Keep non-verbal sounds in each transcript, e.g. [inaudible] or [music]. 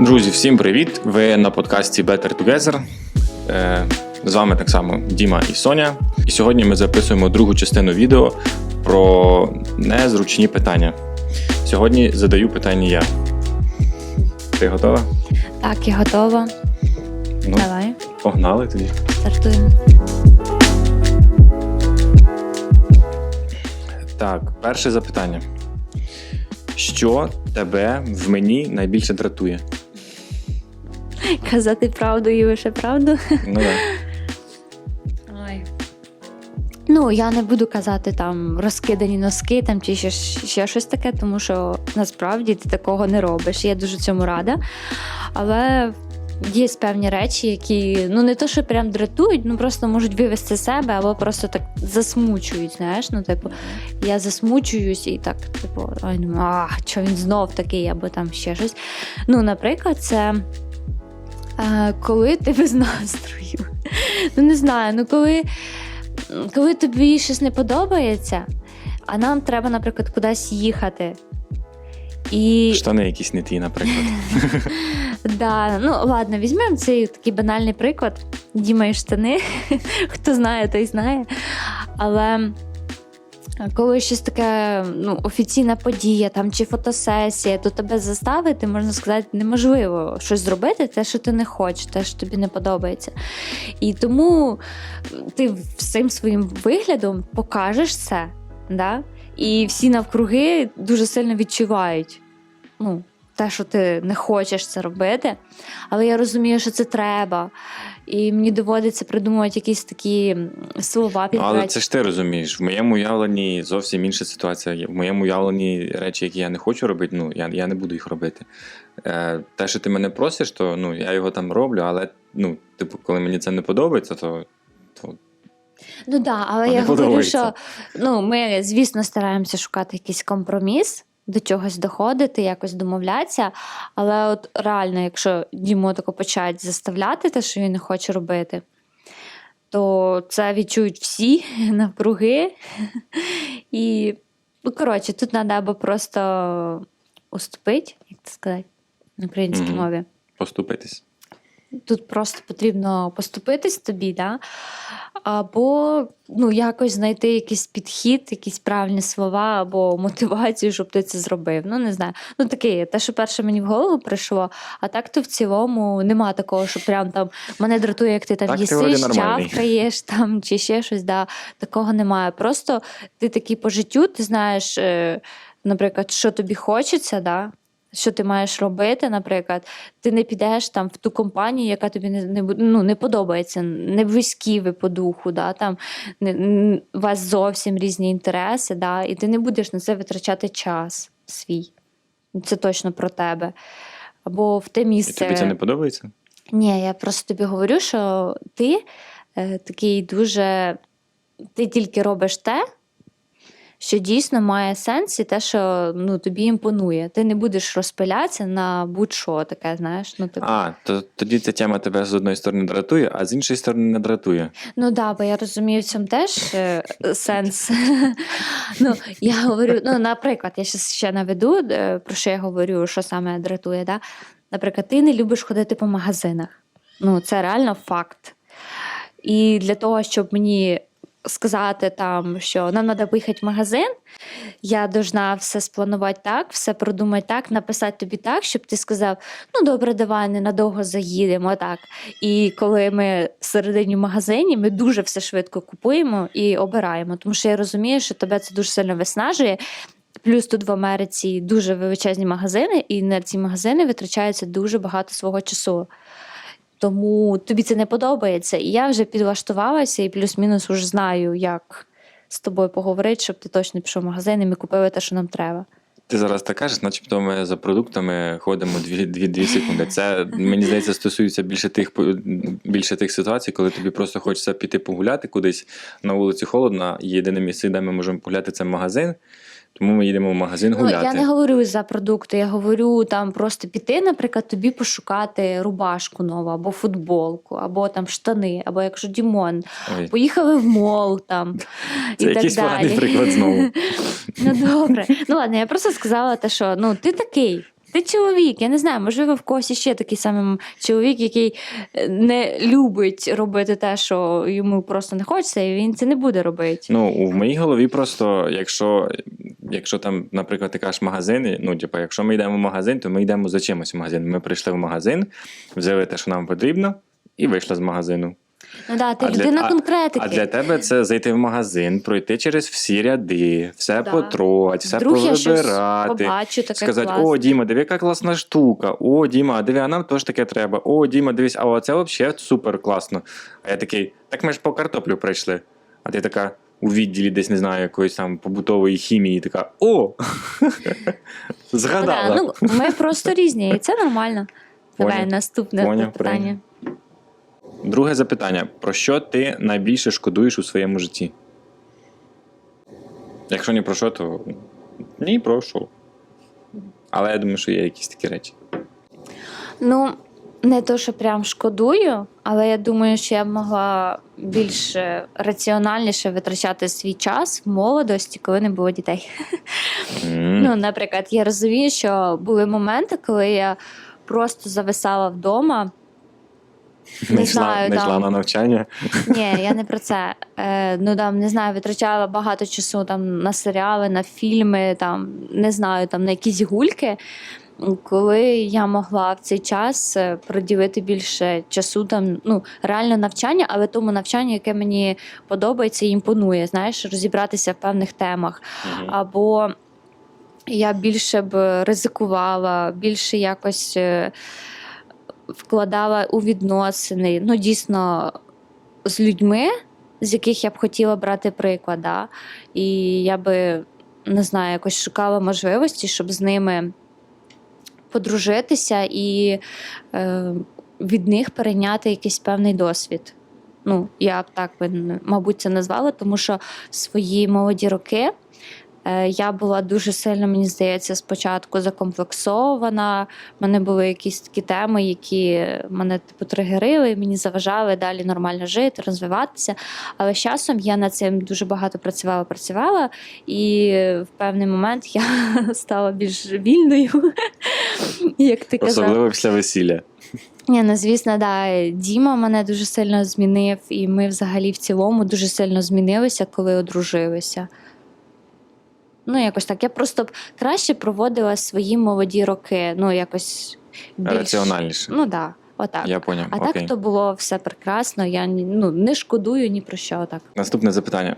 Друзі, всім привіт! Ви на подкасті Better Together. Е, З вами так само Діма і Соня. І сьогодні ми записуємо другу частину відео про незручні питання. Сьогодні задаю питання я. Ти готова? Так, я готова. Ну, Давай, погнали тоді. стартуємо. Так, перше запитання. Що тебе в мені найбільше дратує? [laughs] Казати правду і лише правду. Ну да. Ой. Ну, я не буду казати там розкидані носки там чи ще, ще щось таке, тому що насправді ти такого не робиш. Я дуже цьому рада. Але є певні речі, які ну не то, що прям дратують, ну просто можуть вивести себе або просто так засмучують. Знаєш, ну типу, я засмучуюсь і так, типу, ой, ну, а, що він знов такий, або там ще щось. Ну, наприклад, це. Коли ти без настрою. Ну, не знаю, ну коли, коли тобі щось не подобається, а нам треба, наприклад, кудись їхати. І Штани якісь не ті, наприклад. [laughs] да, ну ладно, візьмемо цей такий банальний приклад. Діма і штани. [laughs] Хто знає, той знає. Але коли щось таке ну, офіційна подія там, чи фотосесія, то тебе заставити, можна сказати, неможливо щось зробити, те, що ти не хочеш, те, що тобі не подобається. І тому ти всім своїм виглядом покажеш це, да? і всі навкруги дуже сильно відчувають. Ну, те, що ти не хочеш це робити, але я розумію, що це треба. І мені доводиться придумувати якісь такі слова підбирати. але це ж ти розумієш. В моєму уявленні зовсім інша ситуація. В моєму уявленні речі, які я не хочу робити, ну я, я не буду їх робити. Е, те, що ти мене просиш, то ну я його там роблю, але ну, типу, коли мені це не подобається, то, то Ну да, але я говорю, що ну, ми, звісно, стараємося шукати якийсь компроміс, до чогось доходити, якось домовлятися. Але от реально, якщо Діму тако почать заставляти те, що він не хоче робити, то це відчують всі [laughs] навкруги. І, ну, коротше, тут треба або просто уступити, як це сказати, на українській мові. поступитись. Тут просто потрібно поступитись тобі, да? Або ну, якось знайти якийсь підхід, якісь правильні слова або мотивацію, щоб ти це зробив. Ну, не знаю. Ну, таке, те, що перше мені в голову прийшло, а так то в цілому нема такого, що прям там мене дратує, як ти там Так, їсиш, чавкаєш [laughs] там чи ще щось. Да. Такого немає. Просто ти такий по життю, ти знаєш, е, наприклад, що тобі хочеться, да? Що ти маєш робити, наприклад, ти не підеш там в ту компанію, яка тобі не, не, ну, не подобається, не близькі ви по духу, да, там, не, у вас зовсім різні інтереси, да, і ти не будеш на це витрачати час свій. Це точно про тебе. Або в те І місце. тобі це не подобається? Ні, я просто тобі говорю, що ти е, такий дуже. Ти тільки робиш те, що дійсно має сенс, і те, що ну, тобі імпонує. Ти не будеш розпилятися на будь-що таке, знаєш. Ну, типу. А, то тоді ця тема тебе з одної сторони дратує, а з іншої сторони не дратує. Ну да, бо я розумію в цьому теж е, сенс. [laughs] ну, я говорю, ну, наприклад, я ще, ще наведу, е, про що я говорю, що саме дратує. Да? Наприклад, ти не любиш ходити по магазинах. Ну, це реально факт. І для того, щоб мені сказати там, що нам треба поїхати в магазин, я должна все спланувати так, все продумати так, написати тобі так, щоб ти сказав: ну добре, давай ненадовго заїдемо. Так. І коли ми всередині в магазині, ми дуже все швидко купуємо і обираємо. Тому що я розумію, що тебе це дуже сильно виснажує. Плюс тут в Америці дуже величезні магазини, і на ці магазини витрачається дуже багато свого часу. Тому тобі це не подобається. І я вже підлаштувалася і плюс-мінус вже знаю, як з тобою поговорити, щоб ти точно пішов в магазин і ми купили те, що нам треба. Ти зараз так кажеш, начебто ми за продуктами ходимо 2 секунди. Це мені здається стосується більше тих більше тих ситуацій, коли тобі просто хочеться піти погуляти кудись на вулиці холодно. Єдине місце, де ми можемо погуляти, це магазин. Тому ми їдемо в магазин Ну, гуляти. я не говорю за продукти, я говорю там просто піти, наприклад, тобі пошукати рубашку нову, або футболку, або там штани, або якщо Дімон, Ой, поїхали в мол там. [laughs] Це і якийсь так далі. поганий приклад знову. [laughs] Ну добре. Ну ладно, я просто сказала те, що ну ти такий. Ти чоловік, я не знаю, можливо, в когось іще такий самий чоловік, який е, не любить робити те, що йому просто не хочеться, і він це не буде робити. Ну, в моїй голові просто, якщо, якщо там, наприклад, ти кажеш магазин, ну, типу, якщо ми йдемо в магазин, то ми йдемо за чимось в магазин. Ми прийшли в магазин, взяли те, що нам потрібно, і вийшли з магазину. Ну да, ти А для- людина а- конкретики. А для тебе це зайти в магазин, пройти через всі ряди, все Да. потрогати, все Вдруг я повибирати. побачу таке Сказати, класне. о, Діма, диви, яка класна штука. О, Діма, диви, а нам теж таке треба. О, Діма, дивись, а оце взагалі супер класно. А я такий, так ми ж по картоплю прийшли. А ти така у відділі десь не знаю, якоїсь там побутової хімії, така о! [laughs] Згадала. ну, ми просто різні, і це нормально. Давай наступне питання. Друге запитання: про що ти найбільше шкодуєш у своєму житті? Якщо не про що, то ні про що. Але я думаю, що є якісь такі речі. Ну, не то, що прям шкодую, але я думаю, що я б могла більш раціональніше витрачати свій час в молодості, коли не було дітей. М. Ну, наприклад, я розумію, що були моменти, коли я просто зависала вдома. Не Не йшла, знаю, не йшла на навчання. Ні, я не про це. Е, ну там не знаю, витрачала багато часу там на серіали, на фільми, там не знаю, там на якісь гульки. Коли я могла в цей час е, приділити більше часу там, ну реально навчання, але тому навчанню, яке мені подобається і імпонує, знаєш, розібратися в певних темах. Або я більше б ризикувала, більше якось е, вкладала у відносини. Ну, дійсно, з людьми, з яких я б хотіла брати приклад. Да? І я би не знаю, якось шукала можливості, щоб з ними подружитися і е, від них перейняти якийсь певний досвід. Ну, я б так би, мабуть, це назвала, тому що свої молоді роки я була дуже сильно, мені здається, спочатку закомплексована. У мене були якісь такі теми, які мене типу тригерили, мені заважали далі нормально жити, розвиватися. Але з часом я над цим дуже багато працювала, працювала, і в певний момент я [laughs] стала більш вільною, [laughs] як ти казав. Особливо після весілля. Ні, ну звісно, да. Діма мене дуже сильно змінив, і ми взагалі в цілому дуже сильно змінилися, коли одружилися. Ну, якось так. Я просто б краще проводила свої молоді роки. Ну, якось більш... Раціональніше. Ну, да, отак. Я поняв. А Окей. так то було все прекрасно. Я ну, не шкодую ні про що. Так. Наступне запитання: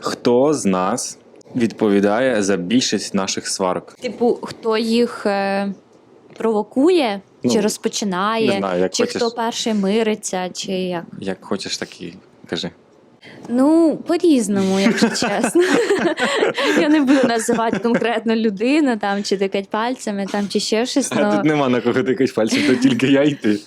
хто з нас відповідає за більшість наших сварок? Типу, хто їх е, провокує Ну, чи розпочинає, Не знаю, як чи хочеш, хто перший мириться, чи як. як хочеш, так і кажи. Ну, по-різному, якщо [laughs] чесно. Я не буду називати конкретно людину там, чи тикати пальцями, там, чи ще щось. А Но... тут нема на кого тикати пальцем, то тільки я і ти.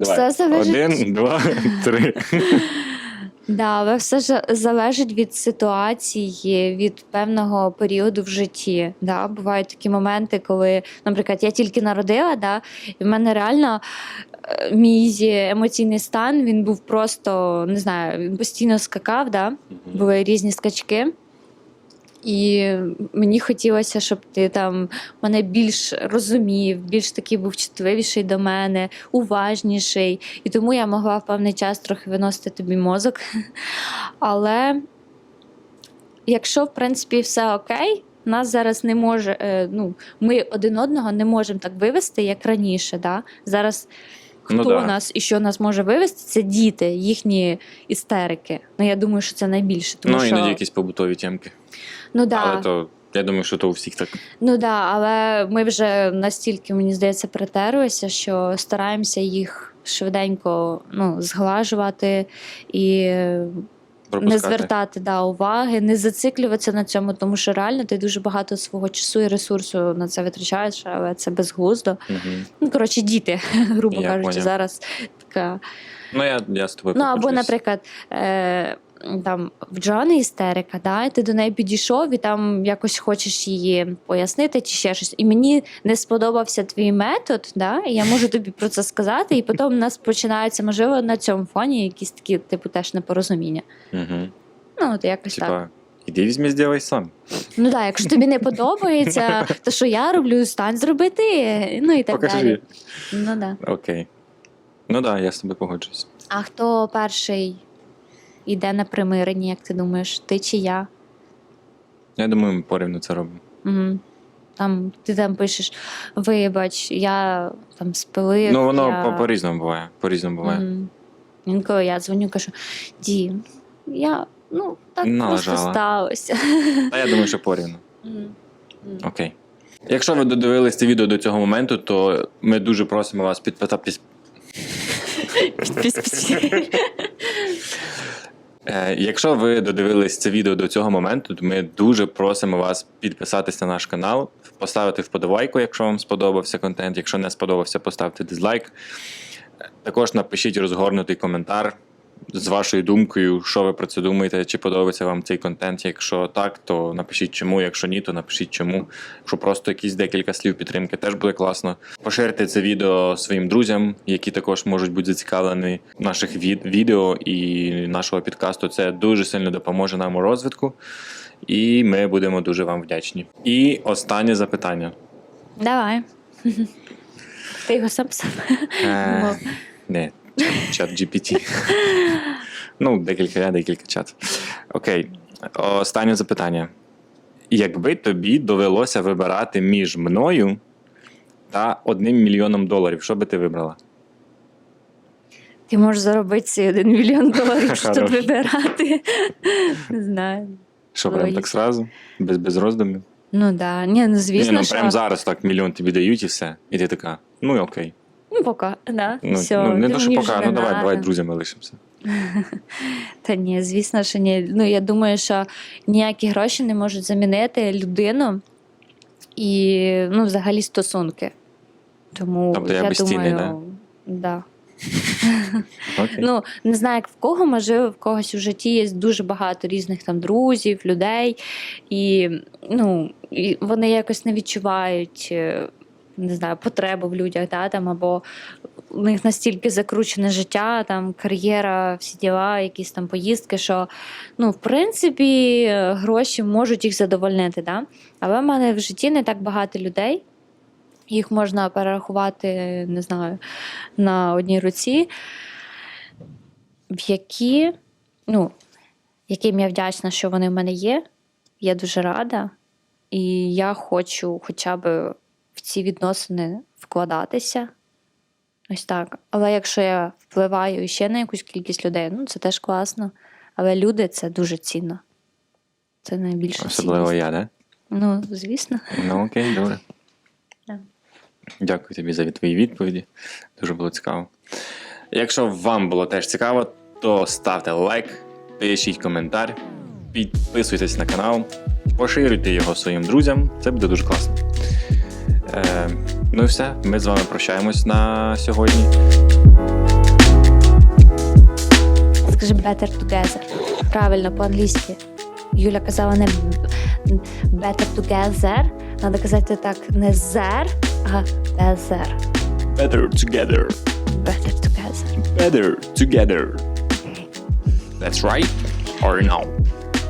Все залежить- Один, два, [laughs] три. Да, але все ж залежить від ситуації, від певного періоду в житті. Да? Бувають такі моменти, коли, наприклад, я тільки народила, да, і в мене реально мій емоційний стан він був просто не знаю, він постійно скакав, да? були різні скачки. І мені хотілося, щоб ти там мене більш розумів, більш такий був чутливіший до мене, уважніший. І тому я могла в певний час трохи виносити тобі мозок. [laughs] Але якщо, в принципі, все окей, нас зараз не може, е, ну, ми один одного не можемо так вивести, як раніше. Да? Зараз хто Ну да. нас і що нас може вивести, це діти, їхні істерики. Ну, я думаю, що це найбільше. Тому Ну, що... іноді якісь побутові тємки. Ну да, Але то я думаю, що то у всіх так. ну да, але ми вже настільки, мені здається, притерлися, що стараємося їх швиденько ну, зглажувати і не звертати да, уваги, не зациклюватися на цьому, тому що реально ти дуже багато свого часу і ресурсу на це витрачаєш, але це безглуздо. Угу. Ну, коротше, діти, [laughs] грубо Я кажучи, поняв. зараз така. Ну, я, я з тобою Ну або, наприклад, е, там в Джони істерика, да, і ти до неї підійшов і там якось хочеш її пояснити чи ще щось. І мені не сподобався твій метод, да, і я можу тобі про це сказати, і потім у нас починаються, можливо, на цьому фоні якісь такі, типу, теж непорозуміння. Мгм. Ну, от якось так. Іди візьми, зділай сам. Ну так, якщо тобі не подобається, то що я роблю, стань зробити. Ну і так Покажи. далі. Ну да. Окей. Ну так, да, я з тобою погоджуюсь. А хто перший йде на примирення, як ти думаєш, ти чи я? Я думаю, ми порівну це робимо. Угу. Там ти там пишеш, вибач, я там спилив. ну, воно я... по- по-різному буває. По-різному буває. Мгм. Інколи я дзвоню, кажу: Дім, я ну так Налажала. просто сталося. Та я думаю, що порівну. Мгм. Окей. Якщо ви додивились це відео до цього моменту, то ми дуже просимо вас підписати. Е, якщо ви додивились це відео до цього моменту, то ми дуже просимо вас підписатись на наш канал, поставити вподобайку, якщо вам сподобався контент. Якщо не сподобався, поставте дизлайк. Е, Також напишіть розгорнутий коментар з вашою думкою, що ви про це думаєте, чи подобається вам цей контент. Якщо так, то напишіть чому. Якщо ні, то напишіть чому. Якщо просто якісь декілька слів підтримки, теж буде класно. Поширте це відео своїм друзям, які також можуть бути зацікавлені наших від- відео і нашого підкасту. Це дуже сильно допоможе нам у розвитку. І ми будемо дуже вам вдячні. І останнє запитання. Давай. [laughs] Ти його сам писав? Е. Не, чат, GPT. ну, декілька я, декілька чат. Окей. Останнє запитання. Якби тобі довелося вибирати між мною та одним мільйоном доларів, що би ти вибрала? Ти можеш заробити цей один мільйон доларів, щоб тут вибирати. Не знаю. Що прям так сразу? Без, без роздумів? Ну да. Ні, ну Ні, звісно, ну що. зараз так мільйон тобі дають і все. І ти така, ну окей. Ну, пока, да. Ну, Все, ну не поки, вже ну давай, давай друзями лишимося. [laughs] Та ні, звісно, що ні. Ну, я думаю, що ніякі гроші не можуть замінити людину і ну, взагалі стосунки. Тому Тобто я я безцінний, думаю, да? [laughs] Окей. Ну, не знаю, як в кого, можливо, в когось у житті є дуже багато різних там друзів, людей, і, ну, і вони якось не відчувають. Не знаю, потребу в людях, да, там, або у них настільки закручене життя, там кар'єра, всі діла, якісь там поїздки, що ну, в принципі гроші можуть їх задовольнити. Да? Але в мене в житті не так багато людей. Їх можна перерахувати, не знаю, на одній руці, в які, ну, яким я вдячна, що вони в мене є. Я дуже рада. І я хочу хоча б ці відносини вкладатися. Ось так. Але якщо я впливаю ще на якусь кількість людей, ну це теж класно. Але люди це дуже цінно. Це найбільше. Особливо я, да? Ну, звісно. Ну окей, добре. [laughs] Да. Дякую тобі за твої відповіді. Дуже було цікаво. Якщо вам було теж цікаво, то ставте лайк, пишіть коментар, підписуйтесь на канал, поширюйте його своїм друзям. Це буде дуже класно. Е, ну і все. Ми з вами прощаємось на сьогодні. Скажи better together. Правильно, по-англійськи. Юля казала не better together. Треба казати так не zer, а better. Better together. Better together. Better together. That's right or no?